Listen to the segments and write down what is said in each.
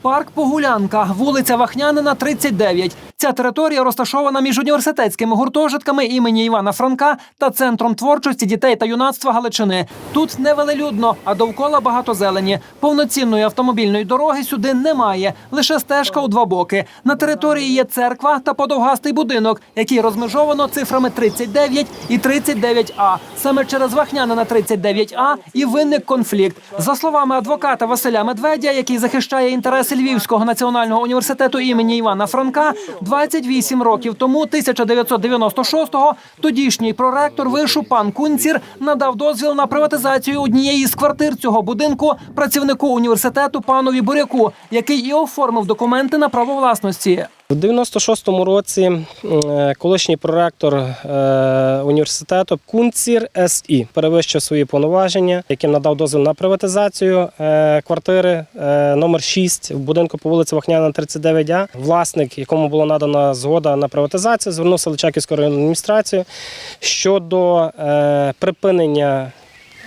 Парк Погулянка, вулиця Вахнянина, 39. Ця територія розташована між університетськими гуртожитками імені Івана Франка та центром творчості дітей та юнацтва Галичини. Тут невелелюдно, а довкола багато зелені. Повноцінної автомобільної дороги сюди немає. Лише стежка у два боки. На території є церква та подовгастий будинок, який розмежовано цифрами 39 і 39А. Саме через Вахнянина 39А і виник конфлікт. За словами адвоката Василя Медведя, який захищає інтереси Львівського національного університету імені Івана Франка, 28 років тому, 1996-го, тодішній проректор вишу пан Кунцір надав дозвіл на приватизацію однієї з квартир цього будинку працівнику університету панові Буряку, який і оформив документи на право власності. У 96-му році е, колишній проректор е, університету Кунцір СІ перевищив свої повноваження, яким надав дозвіл на приватизацію е, квартири номер 6 в будинку по вулиці Вахняна 39А. Власник, якому була надана згода на приватизацію, звернувся в Личаківську районну адміністрацію щодо припинення.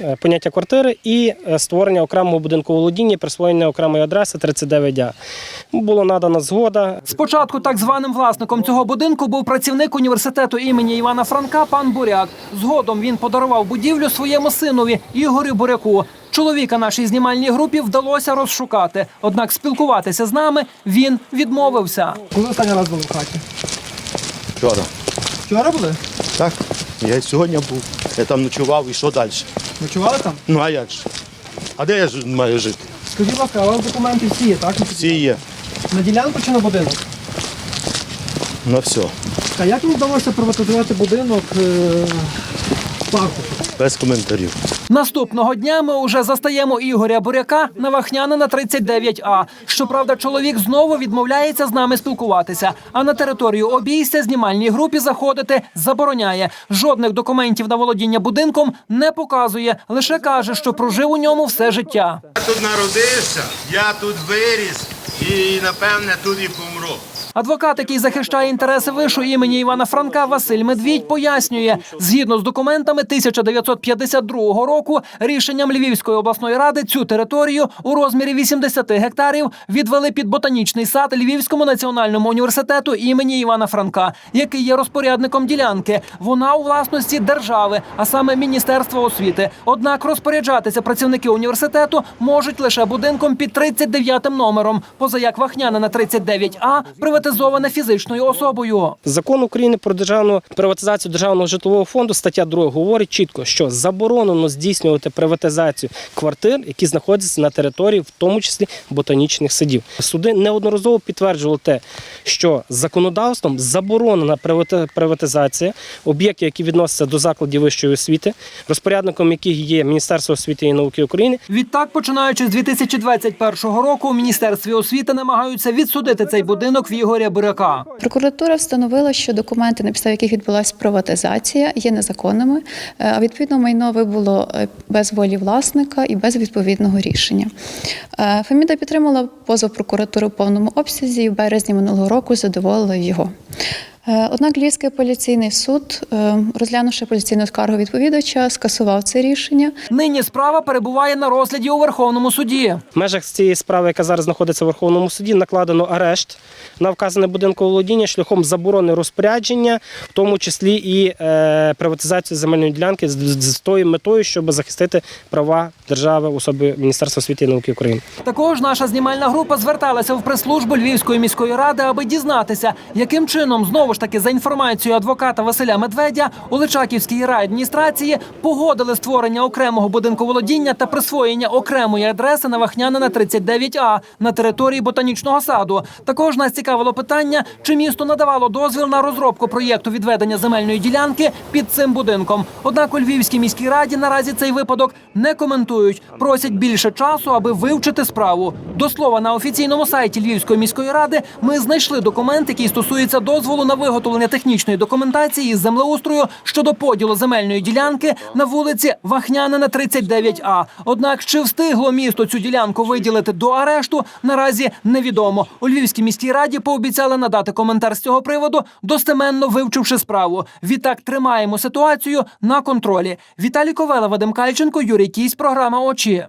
Е, Поняття квартири і е, створення окремого будинку володіння, присвоєння окремої адреси 39А. Була надана згода. Спочатку так званим власником цього будинку був працівник університету імені Івана Франка пан Буряк. Згодом він подарував будівлю своєму синові Ігорю Буряку. Чоловіка нашій знімальній групі вдалося розшукати. Однак спілкуватися з нами він відмовився. Коли останній раз були в хаті? Вчора. Вчора були? Так, я сьогодні був. Я там ночував і що далі? Ночували там? Ну а як ж? А де я ж маю жити? Скажіть, будь ласка, а у вас документи всі є, так? Всі є. На ділянку чи на будинок? На все. А як вам вдалося приватизувати будинок е? Без коментарів. Наступного дня ми уже застаємо Ігоря Буряка на Вахнянина 39А. Щоправда, чоловік знову відмовляється з нами спілкуватися. А на територію обійстя знімальній групі заходити забороняє. Жодних документів на володіння будинком не показує. Лише каже, що прожив у ньому все життя. Я тут народився, я тут виріс і напевне тут і помру. Адвокат, який захищає інтереси вишу імені Івана Франка, Василь Медвідь пояснює, згідно з документами 1952 року, рішенням Львівської обласної ради цю територію у розмірі 80 гектарів відвели під ботанічний сад Львівському національному університету імені Івана Франка, який є розпорядником ділянки. Вона у власності держави, а саме Міністерства освіти. Однак розпоряджатися працівники університету можуть лише будинком під 39 номером, поза як Вахняна на 39А приватизоване фізичною особою. Закон України про державну приватизацію державного житлового фонду, стаття 2 говорить чітко, що заборонено здійснювати приватизацію квартир, які знаходяться на території, в тому числі ботанічних садів. Суди неодноразово підтверджували те, що законодавством заборонена привати- приватизація об'єктів, які відносяться до закладів вищої освіти, розпорядником яких є Міністерство освіти і науки України, Відтак, починаючи з 2021 року, у міністерстві освіти намагаються відсудити цей будинок в Ігоря Буряка. Прокуратура встановила, що документи, на підставі яких відбулася приватизація, є незаконними. Е, А відповідно майно вибуло е, без волі власника і без відповідного рішення. Е, Феміда підтримала позов прокуратури в повному обсязі і в березні минулого року задоволила його. Е, Однак Львівський апеляційний суд, е, розглянувши апеляційну скаргу відповідача, скасував це рішення. Нині справа перебуває на розгляді у Верховному суді. В межах цієї справи, яка зараз знаходиться в Верховному суді, накладено арешт на вказане будинкове володіння шляхом заборони розпорядження, в тому числі і е, приватизацію земельної ділянки з, тою метою, щоб захистити права держави в особі Міністерства освіти і науки України. Також наша знімальна група зверталася в прес-службу Львівської міської ради, аби дізнатися, яким чином знову ж таки за інформацією адвоката Василя Медведя у Личаківській райадміністрації погодили створення окремого будинку володіння та присвоєння окремої адреси на Вахнянина 39А на території ботанічного саду. Також нас цікавило питання, чи місто надавало дозвіл на розробку проєкту відведення земельної ділянки під цим будинком. Однак у Львівській міській раді наразі цей випадок не коментують. Просять більше часу, аби вивчити справу. До слова, на офіційному сайті Львівської міської ради ми знайшли документ, який стосується дозволу на виготовлення технічної документації із землеустрою щодо поділу земельної ділянки на вулиці Вахнянина 39А. Однак чи встигло місто цю ділянку виділити до арешту, наразі невідомо. У Львівській міській раді пообіцяли надати коментар з цього приводу, достеменно вивчивши справу. Відтак тримаємо ситуацію на контролі. Віталій Ковела, Вадим Кальченко, Юрій Кісь, програма Очі.